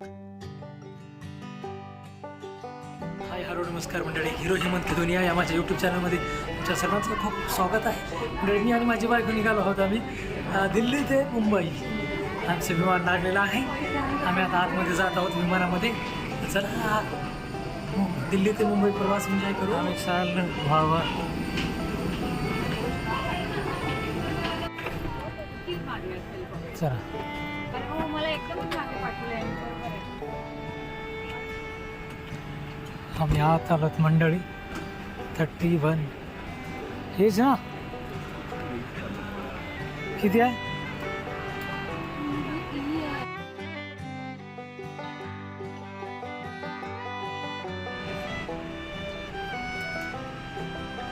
Hi hello नमस्कार मंडळी. Hero Hemant खिदोनिया या माझ्या यूट्यूब चॅनलमध्ये तुमच्या सर्वांचं खूप स्वागत आहे. मंडळी मी आणि माझी बायको निघालो आहोत आम्ही दिल्ली ते मुंबई. आमचं विमान लागलेलं आहे. आम्ही आता आतमध्ये जात आहोत विमानामध्ये. चला दिल्ली ते मुंबई प्रवास एन्जॉय करू? आम्ही चाल व्हावा. चला. आम्ही आत आलोत मंडळी थर्टी वन हेच ना किती आहे?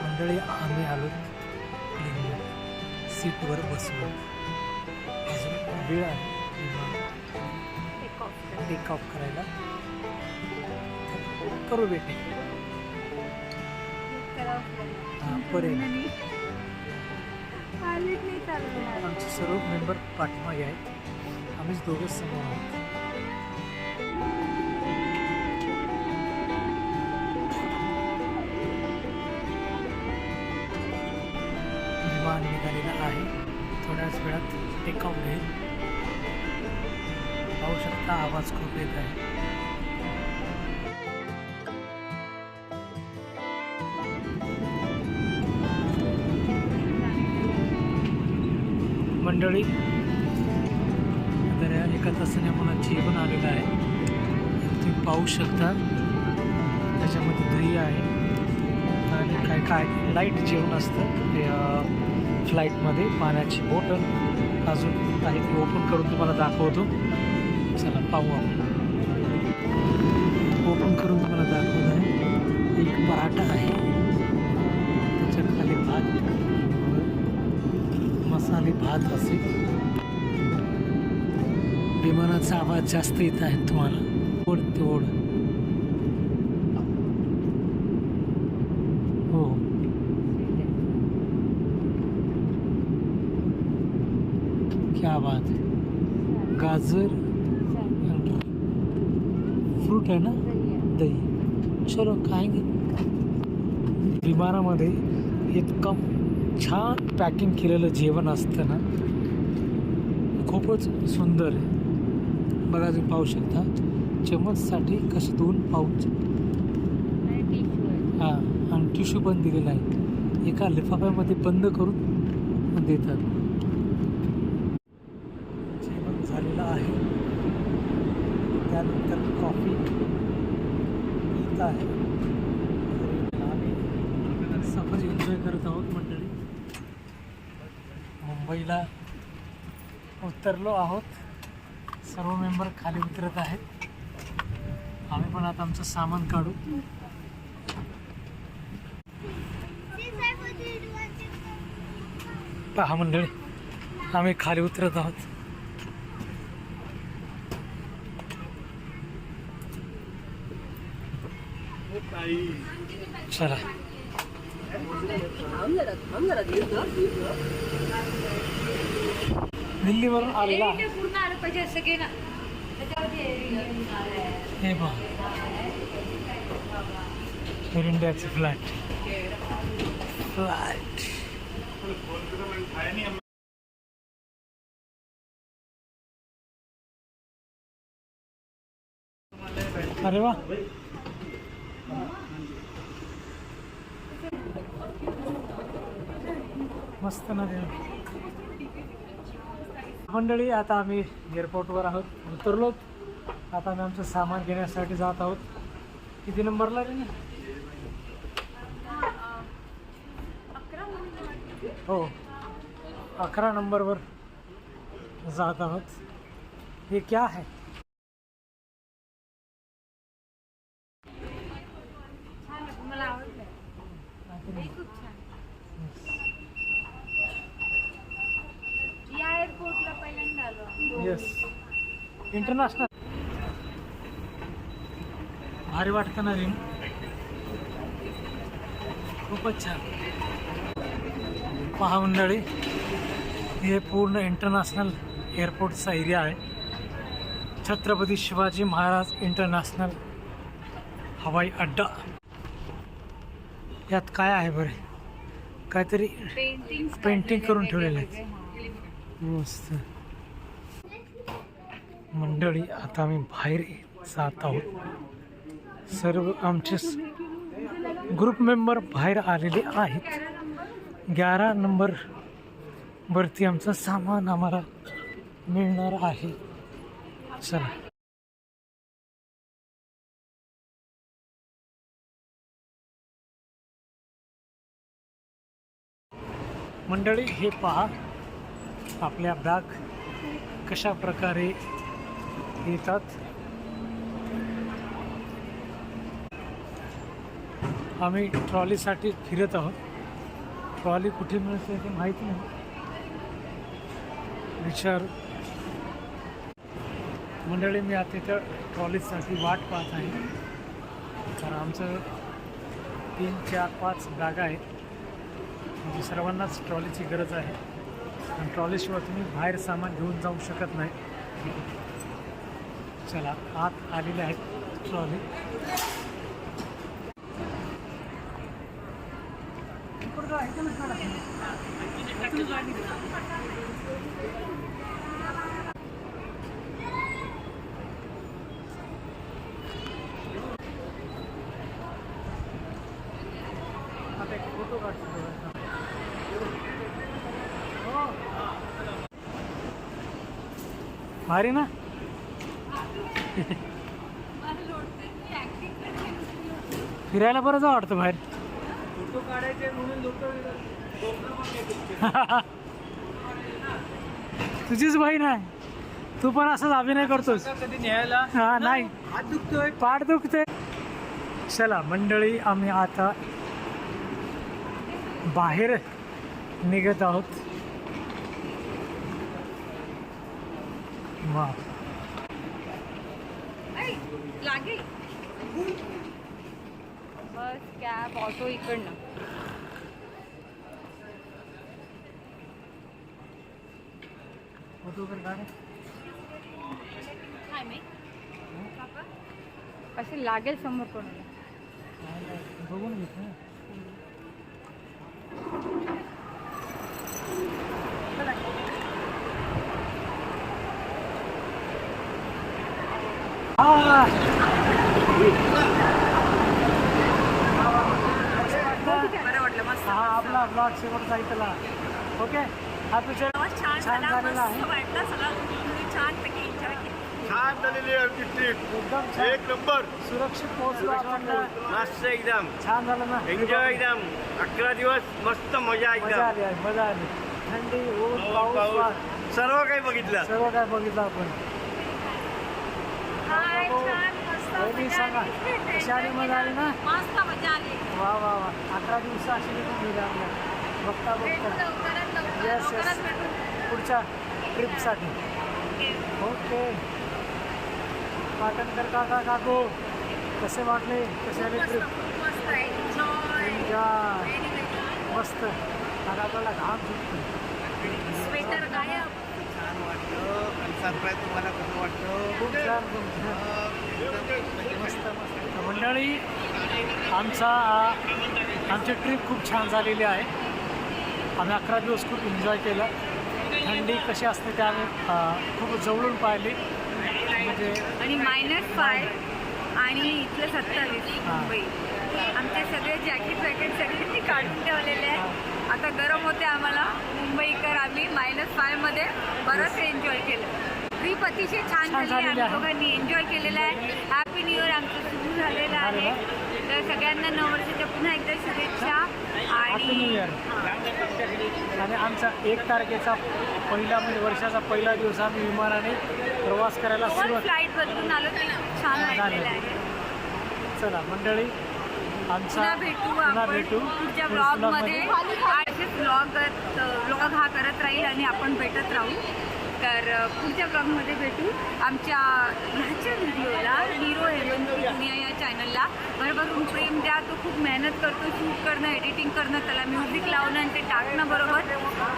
मंडळी आम्ही आलो सीटवर बसलो अजून वेळ आहे. टेक ऑफ करायला. करू भेटे हां पर्यंत आमचे सर्व मेंबर पाठीमागे आहेत. आम्हीच दोघंच समोर आहोत. विमान निघालेलं आहे. थोड्याच वेळात टेक ऑफ घेईल. पाहू शकता आवाज खूप येत आहे. मंडळी. तर एका तासाने मला जेवण आलेलं आहे तुम्ही पाहू शकता. त्याच्यामध्ये दही आहे आणि काय काय लाइट जेवण असतं ते फ्लाईटमध्ये पाण्याची बॉटल अजून आहे ती ओपन करून तुम्हाला दाखवतो. चला पाहू आपण. ओपन करून तुम्हाला दाखवत. आहे एक पराठा आहे. मसाले भात असेल विमानाचा आवाज जास्त येत आहे तुम्हाला. ओढ तोड हो. क्या बात गाजर फ्रूट आहे ना? दही. चलो काय विमानामध्ये इतकं छान पॅकिंग केलेलं जेवण असतं ना खूपच सुंदर आहे. बघा तुम्ही पाहू शकता चमचसाठी कसे दोन पाऊच. हां आणि टिश्यू पण दिलेला आहे. एका लिफाफ्यामध्ये बंद करून देतात. जेवण झालेलं आहे. त्यानंतर कॉफी पित आहे. आम्ही सफर एन्जॉय करत आहोत मंडळी. मुंबईला उतरलो आहोत. सर्व मेंबर खाली उतरत आहेत. आम्ही पण आता आमचं सामान काढू. पहा मंडळी आम्ही खाली उतरत आहोत. चला. दिल्लीवरून आलेला. पूर्ण आलं पाहिजे असं ना. हे एअर इंडियाचे फ्लॅट फ्लॅट अरे वा. मस्त नदी. मंडळी आता आम्ही एअरपोर्टवर आहोत. उतरलो. आता आम्ही आमचं सामान घेण्यासाठी जात आहोत. किती नंबरला रे? हो अकरा नंबरवर जात आहोत. हे क्या है छान आहे, मला आवडलं हे खूप छान या एअरपोर्टला पहिल्यांदा आलो येस इंटरनॅशनल भारी वाटतं ना रिम खूपच छान. पहा मंडळी हे पूर्ण इंटरनॅशनल एअरपोर्टचा एरिया आहे. छत्रपती शिवाजी महाराज इंटरनॅशनल हवाई अड्डा. यात काय आहे बरे? काहीतरी पेंटिंग पेंटिंग करून ठेवलेलं आहे. मस्त. मंडळी आता आम्ही बाहेर जात आहोत. सर्व आमचे ग्रुप मेंबर बाहेर आलेले आहेत. ग्यारा नंबर वरती आमचं सामान आम्हाला मिळणार आहे. चला. मंडळी हे पहा आपल्या बॅग कशा प्रकारे येतात. आम्ही ट्रॉलीसाठी फिरत आहोत. ट्रॉली कुठे मिळते ते माहीत नाही. विचार. मंडळी मी आता इथं ट्रॉलीसाठी वाट पाहत आहे. तर आमचं तीन चार पाच जागा आहेत. म्हणजे सर्वांनाच ट्रॉलीची गरज आहे. आणि ट्रॉलीशिवाय तुम्ही बाहेर सामान घेऊन जाऊ शकत नाही. चला. आत आलेले आहेत. भारी ना फिरायला बरं जा वाटतं बाहेर. फोटो काढायचे म्हणून लोक तुझीच बहीण आहे. तू पण असाच अभिनय करतोस. कधी न्यायला हा नाही. हात दुखतोय. पाठ दुखते चला मंडळी आम्ही आता बाहेर निघत आहोत. वा. लागेल बस कॅब ऑटो इकडनं. असे लागेल समोर कोणाला? बघून घेत आपला ब्लॉग शेवटचा इथला ओके हा पिक्चर छान छान झालेला आहे वाटलं सगळं छान पैकी एन्जॉय केलं छान झालेली आहे आमची ट्रिप एकदम छान एक नंबर सुरक्षित पोहोचलो आपण मस्त एकदम छान झालं ना एन्जॉय एकदम अकरा दिवस मस्त मजा मजा एकदम आली. आहे मजा आली थंडी ऊन पाऊस, पाऊस पाऊस. वार, सर्व काही बघितलं. सर्व काय बघितलं आपण. हाय, छान, मजा सांगा. कशी आली मजा आली ना? वा वा वा. अकरा दिवस अशी निघून गेले आपल्या. बघता बघता. लवकरात भेटू. पुढच्या ट्रिपसाठी. ओके. पाटणकर काका काकू. कसे वाटले? कसे आले ट्रिप मस्त आता आपल्याला घाम सुटतो स्वेटर गायब. छान वाटलं आणि सरप्राईज तुम्हाला कसं वाटलं? मस्त मस्त. मंडळी आमचा आमची ट्रिप खूप छान झालेली आहे. आम्ही अकरा दिवस खूप एन्जॉय केलं. थंडी कशी असते ते आम्ही खूप जवळून पाहिली. म्हणजे आणि मायनस फाय आणि इथलं सत्तावीस. मुंबई. आमचे सगळे जॅकेट वॅकेट सगळे मी काढून ठेवलेले आहे आता गरम होते आम्हाला. मुंबईकर आम्ही मायनस फायमध्ये बरंच एन्जॉय केलं. ट्रिप अतिशय छान झाली झालेली आम्ही आहे. दोघांनी एन्जॉय केलेलं आहे. हॅपी न्यू इयर आमचं सुरू झालेलं आहे. तर सगळ्यांना नववर्षाच्या पुन्हा एकदा शुभेच्छा हॅपी न्यू आणि इयर आणि आमचा एक तारखेचा पहिला म्हणजे वर्षाचा पहिला दिवस आम्ही विमानाने प्रवास करायला सुरुवात फ्लाईट बदलून आलो ते खूप छान वाटलेलं आहे. चला मंडळी पुन्हा भेटू आपण भेटू. पुढच्या पुढच्या ब्लॉगमध्ये. vlogमध्ये. असेच ब्लॉग ब्लॉग हा करत राहील आणि आपण भेटत राहू. तर पुढच्या ब्लॉगमध्ये भेटू. आमच्या ह्याच्या व्हिडिओला हिरो हेमंत दुनिया या चॅनलला भरभरून प्रेम द्या. तो खूप मेहनत करतो शूट करणं एडिटिंग करणं त्याला म्युझिक लावणं आणि ते टाकणं बरोबर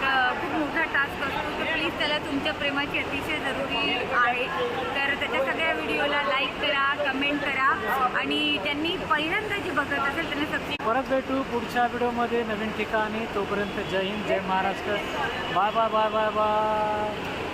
अ, खूप मोठा टास्क असतो तर प्लीज त्याला तुमच्या प्रेमाची अतिशय जरुरी आहे. तर त्याच्या सगळ्या व्हिडिओला लाईक करा कमेंट करा आणि त्यांनी पहिल्यांदा जे बघत असेल त्यांना सबस्क्राईब परत भेटू पुढच्या व्हिडिओमध्ये नवीन ठिकाणी. तोपर्यंत Jai Hind Jai Maharashtra. Bye bye bye bye bye.